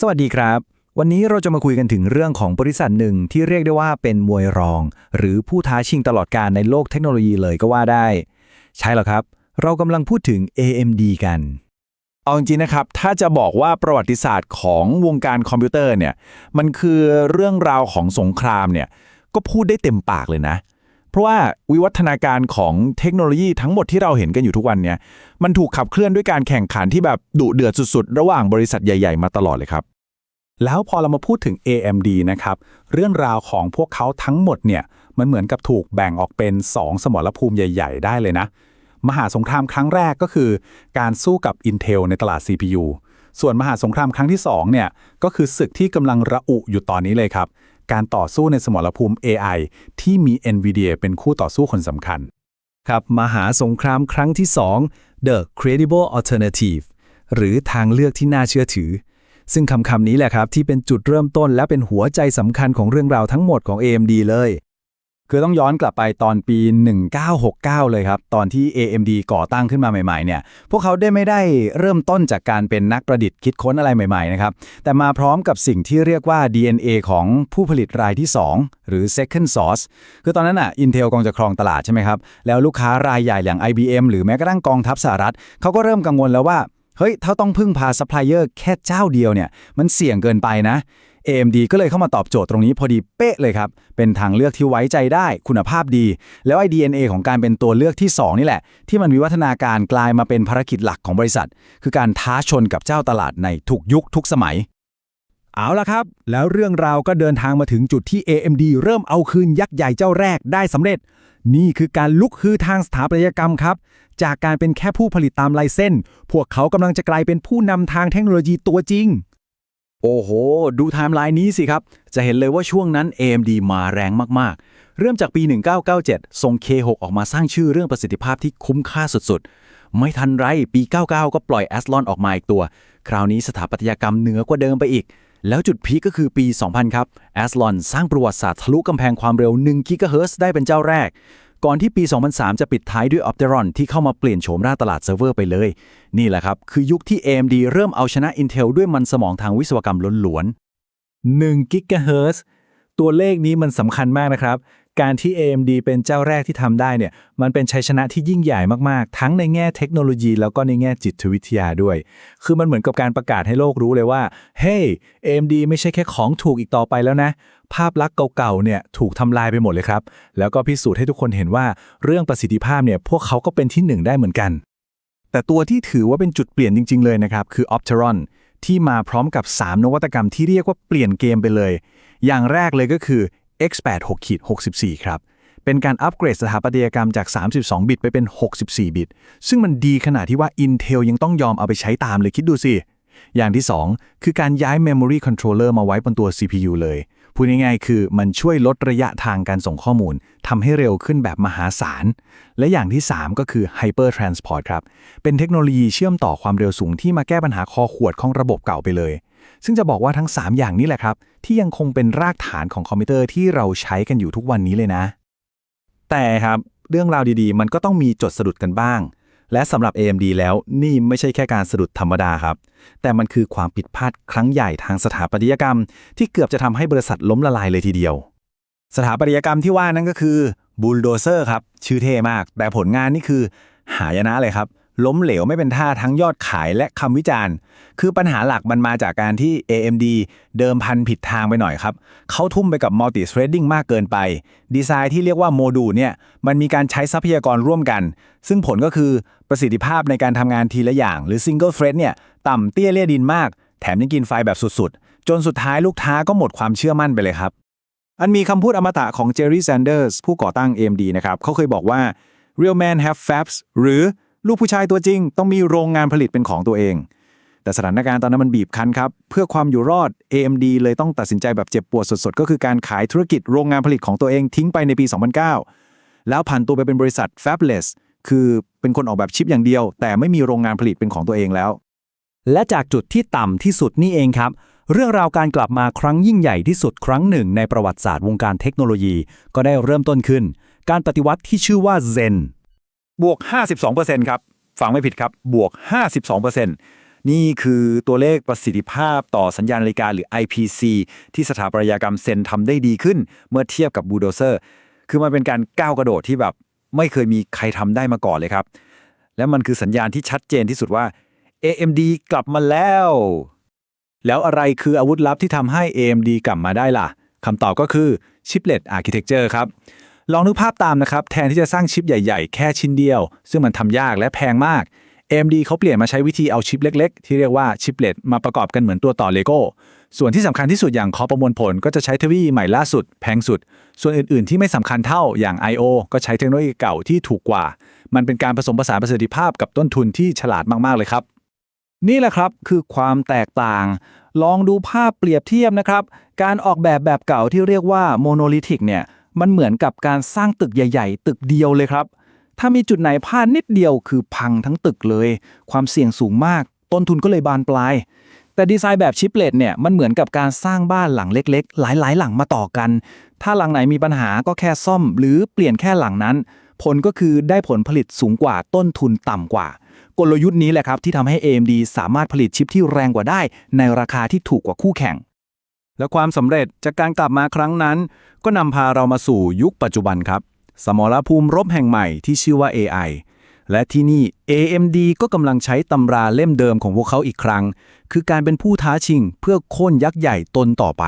สวัสดีครับ วันนี้เราจะมาคุยกันถึงเรื่องของบริษัทหนึ่งที่เรียกได้ว่าเป็นมวยรอง หรือผู้ท้าชิงตลอดการในโลกเทคโนโลยีเลยก็ว่าได้ ใช่แล้วครับ เรากำลังพูดถึง AMD กัน เอาจริงนะครับ ถ้าจะบอกว่าประวัติศาสตร์ของวงการคอมพิวเตอร์เนี่ย มันคือเรื่องราวของสงครามเนี่ย ก็พูดได้เต็มปากเลยนะ เพราะว่าวิวัฒนาการของเทคโนโลยีทั้งหมดที่เราเห็นกันอยู่ทุกวันเนี่ยมันถูกขับเคลื่อนด้วยการแข่งขันที่แบบดุเดือดสุดๆ ระหว่างบริษัทใหญ่ ๆ มาตลอดเลยครับแล้วพอเรามาพูดถึง AMD นะครับเรื่องราวของพวกเขาทั้งหมดเนี่ยมันเหมือนกับถูกแบ่งออกเป็น 2 สมรภูมิใหญ่ ๆ ได้เลยนะ มหาสงครามครั้งแรกก็คือ การสู้กับ Intel ในตลาด CPU ส่วนมหาสงครามครั้งที่2เนี่ยก็คือศึกที่กำลังระอุอยู่ตอนนี้เลยครับ การต่อสู้ในสมรภูมิ AI ที่มี NVIDIA เป็นคู่ต่อสู้คนสำคัญ ครับ มหาสงครามครั้งที่ 2 The Credible Alternative หรือทางเลือกที่น่าเชื่อถือ ซึ่งคำคำนี้แหละครับที่เป็นจุดเริ่มต้นและเป็นหัวใจสำคัญของเรื่องราวทั้งหมดของ AMD เลย คือต้องย้อนกลับไปตอนปี 1969 เลยครับ ตอนที่ AMD ก่อตั้งขึ้นมาใหม่ๆเนี่ย พวกเขาได้ไม่ได้เริ่มต้นจากการเป็นนักประดิษฐ์คิดค้นอะไรใหม่ๆนะครับ แต่มาพร้อมกับสิ่งที่เรียกว่า DNA ของผู้ผลิตรายที่ 2 หรือ second source คือตอนนั้นอะ Intel กองจะครองตลาดใช่ไหมครับ แล้วลูกค้ารายใหญ่อย่าง IBM หรือแม้กระทั่งกองทัพสหรัฐเขาก็เริ่มกังวลแล้วว่าเฮ้ยถ้าต้องพึ่งพาซัพพลายเออร์แค่เจ้าเดียวเนี่ยมันเสี่ยงเกินไปนะ AMD ก็เลยเข้ามาตอบโจทย์ตรงนี้พอดีเป๊ะเลยครับ เป็นทางเลือกที่ไว้ใจได้คุณภาพดี แล้วไอ้ DNA ของการเป็นตัวเลือกที่ 2 นี่แหละ ที่มันวิวัฒนาการกลายมาเป็นภารกิจหลักของบริษัท คือการท้าชนกับเจ้าตลาดในทุกยุคทุกสมัย เอาละครับ แล้วเรื่องราวก็เดินทางมาถึงจุดที่ AMD เริ่มเอาคืนยักษ์ใหญ่เจ้าแรกได้สำเร็จ นี่คือการลุกฮือทางสถาปัตยกรรมครับจากการเป็นแค่ผู้ผลิตตามลายเส้น พวกเขากำลังจะกลายเป็นผู้นำทางเทคโนโลยีตัวจริง โอ้โห ดูไทม์ไลน์นี้สิครับ จะเห็นเลยว่าช่วงนั้น AMD มาแรงมาก ๆ เริ่มจากปี 1997 ส่ง K6 ออกมาสร้างชื่อเรื่องประสิทธิภาพที่คุ้มค่าสุด ๆ ไม่ทันไรปี 99 ก็ปล่อย a s l o n ออกมาอีกตัว คราวนี้สถาปัตยกรรมเหนือกว่าเดิมไปอีก แล้วจุดพีก็คือปี 2000 ครับ a s l o n สร้างประวัติศาสตร์ทะลุกำแพงความเร็ว1 GHz ได้เป็นเจ้าแรก ก่อนที่ปี 2003 จะปิดท้ายด้วย Opteron ที่เข้ามาเปลี่ยนโฉมหน้าตลาดเซิร์ฟเวอร์ไปเลย นี่แหละครับ คือยุคที่ AMD เริ่มเอาชนะ Intel ด้วยมันสมองทางวิศวกรรมล้วนๆ1กิกะเฮิรตซ์ตัวเลขนี้มันสำคัญมากนะครับ การที่ AMD เป็นเจ้าแรกที่ทำได้เนี่ยมันเป็นชัยชนะที่ยิ่งใหญ่มากๆ ทั้งในแง่เทคโนโลยีแล้วก็ในแง่จิตวิทยาด้วย คือมันเหมือนกับการประกาศให้โลกรู้เลยว่า เฮ้ hey, AMD ไม่ใช่แค่ของถูกอีกต่อไปแล้วนะ ภาพลักษณ์เก่าๆเนี่ยถูกทำลายไปหมดเลยครับ แล้วก็พิสูจน์ให้ทุกคนเห็นว่าเรื่องประสิทธิภาพเนี่ยพวกเขาก็เป็นที่หนึ่งได้เหมือนกัน แต่ตัวที่ถือว่าเป็นจุดเปลี่ยนจริง ๆเลยนะครับคือ Opteron ที่มาพร้อมกับ 3 นวัตกรรมที่เรียกว่าเปลี่ยนเกมไปเลย อย่างแรกเลยก็คือ X86-64 ครับ เป็นการอัปเกรดสถาปัตยกรรมจาก 32 บิตไปเป็น 64 บิต ซึ่งมันดีขนาดที่ว่า Intel ยังต้องยอมเอาไปใช้ตามเลยคิดดูสิ อย่างที่ 2 คือการย้าย Memory Controller มาไว้บนตัว CPU เลย พูดง่ายๆ คือมันช่วยลดระยะทางการส่งข้อมูลทำให้เร็วขึ้นแบบมหาศาล และอย่างที่ 3 ก็คือ Hyper Transport ครับ เป็นเทคโนโลยีเชื่อมต่อความเร็วสูงที่มาแก้ปัญหาคอขวดของระบบเก่าไปเลย ซึ่งจะบอกว่าทั้ง 3 อย่างนี้แหละครับ ที่ยังคงเป็นรากฐานของคอมพิวเตอร์ที่เราใช้กันอยู่ทุกวันนี้เลยนะ แต่ครับเรื่องราวดีๆ มันก็ต้องมีจดสะดุดกันบ้าง และสำหรับ AMD แล้วนี่ไม่ใช่แค่การสะดุดธรรมดาครับ แต่มันคือความผิดพลาดครั้งใหญ่ทางสถาปัตยกรรม ที่เกือบจะทำให้บริษัทล้มละลายเลยทีเดียว สถาปัตยกรรมที่ว่านั่นก็คือบูลโดเซอร์ครับชื่อเท่มาก แต่ผลงานนี่คือหายนะเลยครับ ล้มเหลวไม่เป็นท่าทั้งยอดขายและคำวิจารณ์ คือปัญหาหลักมันมาจากการที่ AMD เดิมพันผิดทางไปหน่อยครับ เขาทุ่มไปกับ multi threading มากเกินไป ดีไซน์ที่เรียกว่าโมดูลเนี่ย มันมีการใช้ทรัพยากรร่วมกัน ซึ่งผลก็คือประสิทธิภาพในการทำงานทีละอย่าง หรือ single thread เนี่ยต่ำเตี้ยเลี่ยดินมาก แถมยังกินไฟแบบสุดๆ จนสุดท้ายลูกค้าก็หมดความเชื่อมั่นไปเลยครับ อันมีคำพูดอมตะของเจอร์รี่แซนเดอร์สผู้ก่อตั้ง AMD นะครับเขาเคยบอกว่า real man have fabs หรือ ลูกผู้ชายตัวจริง ต้องมีโรงงานผลิตเป็นของตัวเอง แต่สถานการณ์ตอนนั้นมันบีบคั้นครับ เพื่อความอยู่รอด AMD เลยต้องตัดสินใจแบบเจ็บปวดสดๆ ก็คือการขายธุรกิจโรงงานผลิตของตัวเองทิ้งไปในปี 2009 แล้วผันตัวไปเป็นบริษัท fabless คือเป็นคนออกแบบชิปอย่างเดียว แต่ไม่มีโรงงานผลิตเป็นของตัวเองแล้ว และจากจุดที่ต่ำที่สุดนี่เองครับ เรื่องราวการกลับมาครั้งยิ่งใหญ่ที่สุดครั้งหนึ่งในประวัติศาสตร์วงการเทคโนโลยี ก็ได้เริ่มต้นขึ้น การปฏิวัติที่ชื่อว่า Zen บวก 52%ครับ ฟังไม่ผิดครับ บวก 52%นี่คือตัวเลขประสิทธิภาพต่อสัญญาณนาฬิกาหรือ IPC ที่สถาปัตยกรรมเซนทำได้ดีขึ้น เมื่อเทียบกับบูโดเซอร์ คือมันเป็นการก้าวกระโดดที่แบบไม่เคยมีใครทำได้มาก่อนเลยครับ และมันคือสัญญาณที่ชัดเจนที่สุดว่า AMD กลับมาแล้ว แล้วอะไรคืออาวุธลับที่ทำให้ AMD กลับมาได้ล่ะคำตอบก็คือ Chiplet Architecture ครับ ลองนึกภาพตามนะครับ แทนที่จะสร้างชิปใหญ่ๆ แค่ชิ้นเดียว ซึ่งมันทำยากและแพงมาก AMD เขาเปลี่ยนมาใช้วิธีเอาชิปเล็กๆ ที่เรียกว่าชิปเลตมาประกอบกันเหมือนตัวต่อเลโก้ส่วนที่สำคัญที่สุดอย่างคอประมวลผลก็จะใช้เทคโนโลยีใหม่ล่าสุด แพงสุด ส่วนอื่นๆ ที่ไม่สำคัญเท่าอย่าง I/O ก็ใช้เทคโนโลยีเก่าที่ถูกกว่า มันเป็นการผสมผสานประสิทธิภาพกับต้นทุนที่ฉลาดมากๆเลยครับ นี่แหละครับคือความแตกต่าง ลองดูภาพเปรียบเทียบนะครับ การออกแบบแบบเก่าที่เรียกว่าโมโนลิธิกเนี่ย มันเหมือนกับการสร้างตึกใหญ่ ๆ ตึกเดียวเลยครับ ถ้ามีจุดไหนพลาดนิดเดียวคือพังทั้งตึกเลย ความเสี่ยงสูงมาก ต้นทุนก็เลยบานปลาย แต่ดีไซน์แบบชิปเลตเนี่ยมันเหมือนกับการสร้างบ้านหลังเล็ก ๆ หลาย ๆ หลังมาต่อกัน ถ้าหลังไหนมีปัญหาก็แค่ซ่อม หรือเปลี่ยนแค่หลังนั้น ผลก็คือได้ผลผลิตสูงกว่าต้นทุนต่ำกว่า กลยุทธ์นี้แหละครับที่ทำให้ AMD สามารถผลิตชิปที่แรงกว่าได้ ในราคาที่ถูกกว่าคู่แข่ง และความสำเร็จจากการกลับมาครั้งนั้น ก็นำพาเรามาสู่ยุคปัจจุบันครับ สมรภูมิรบแห่งใหม่ที่ชื่อว่า AI และที่นี่ AMD ก็กำลังใช้ตำราเล่มเดิมของพวกเขาอีกครั้ง คือการเป็นผู้ท้าชิงเพื่อโค่นยักษ์ใหญ่ตนต่อไป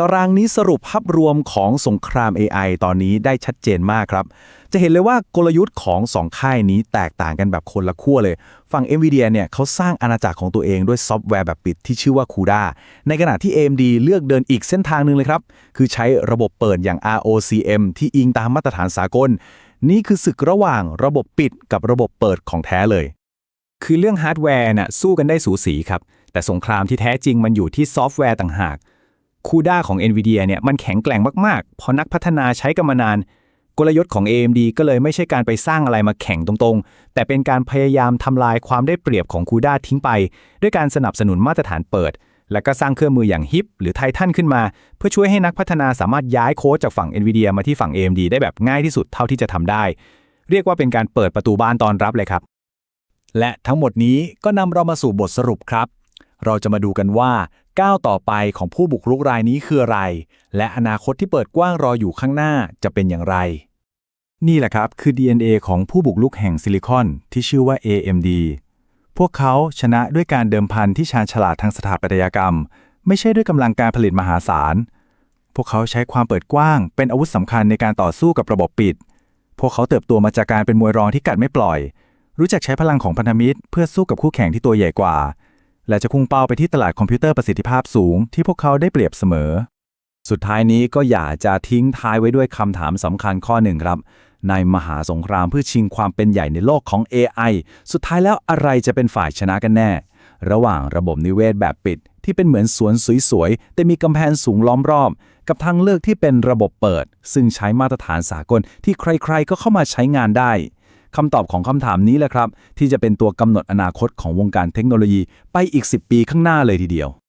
ตารางนี้สรุปภาพรวมของสงคราม AI ตอนนี้ได้ชัดเจนมากครับ จะเห็นเลยว่ากลยุทธ์ของสองค่ายนี้แตกต่างกันแบบคนละขั้วเลย ฝั่ง NVIDIA เนี่ยเขาสร้างอาณาจักรของตัวเองด้วยซอฟต์แวร์แบบปิดที่ชื่อว่า CUDA ในขณะที่ AMD เลือกเดินอีกเส้นทางหนึ่งเลยครับ คือใช้ระบบเปิดอย่าง ROCm ที่อิงตามมาตรฐานสากล นี่คือศึกระหว่างระบบปิดกับระบบเปิดของแท้เลย คือเรื่องฮาร์ดแวร์น่ะสู้กันได้สูสีครับแต่สงครามที่แท้จริงมันอยู่ที่ซอฟต์แวร์ต่างหาก คูด้าของ NVIDIA เนี่ยมันแข็งแกร่งมากๆ พอนักพัฒนาใช้กันมานาน กลยุทธ์ของ AMD ก็เลยไม่ใช่การไปสร้างอะไรมาแข่งตรงๆ แต่เป็นการพยายามทำลายความได้เปรียบของคูด้าทิ้งไป ด้วยการสนับสนุนมาตรฐานเปิด แล้วก็สร้างเครื่องมืออย่าง HIP หรือ Titan ขึ้นมา เพื่อช่วยให้นักพัฒนาสามารถย้ายโค้ดจากฝั่ง NVIDIA มาที่ฝั่ง AMD ได้แบบง่ายที่สุดเท่าที่จะทำได้ เรียกว่าเป็นการเปิดประตูบ้านตอนรับเลยครับและทั้งหมดนี้ก็นำเรามาสู่บทสรุปครับ เราจะมาดูกันว่าก้าวต่อไปของผู้บุกรุกรายนี้คืออะไร และอนาคตที่เปิดกว้างรออยู่ข้างหน้าจะเป็นอย่างไร นี่แหละครับคือ DNA ของผู้บุกรุกแห่งซิลิคอนที่ชื่อว่า AMD พวกเขาชนะด้วยการเดิมพันที่ชาญฉลาดทางสถาปัตยกรรม ไม่ใช่ด้วยกำลังการผลิตมหาศาล พวกเขาใช้ความเปิดกว้าง เป็นอาวุธสำคัญในการต่อสู้กับระบบปิด พวกเขาเติบโตมาจากการเป็นมวยรองที่กัดไม่ปล่อย รู้จักใช้พลังของพันธมิตร เพื่อสู้กับคู่แข่งที่ตัวใหญ่กว่า และจะพุ่งเป้าไปที่ตลาดคอมพิวเตอร์ประสิทธิภาพสูงที่พวกเขาได้เปรียบเสมอ สุดท้ายนี้ก็อย่าจะทิ้งท้ายไว้ด้วยคำถามสำคัญข้อหนึ่งครับ ในมหาสงครามเพื่อชิงความเป็นใหญ่ในโลกของ AI สุดท้ายแล้วอะไรจะเป็นฝ่ายชนะกันแน่ ระหว่างระบบนิเวศแบบปิด ที่เป็นเหมือนสวนสวยๆแต่มีกำแพงสูงล้อมรอบ กับทางเลือกที่เป็นระบบเปิด ซึ่งใช้มาตรฐานสากลที่ใครๆก็เข้ามาใช้งานได้ คำตอบของคำถามนี้แหละครับ ที่จะเป็นตัวกำหนดอนาคตของวงการเทคโนโลยีไปอีก 10 ปีข้างหน้าเลยทีเดียว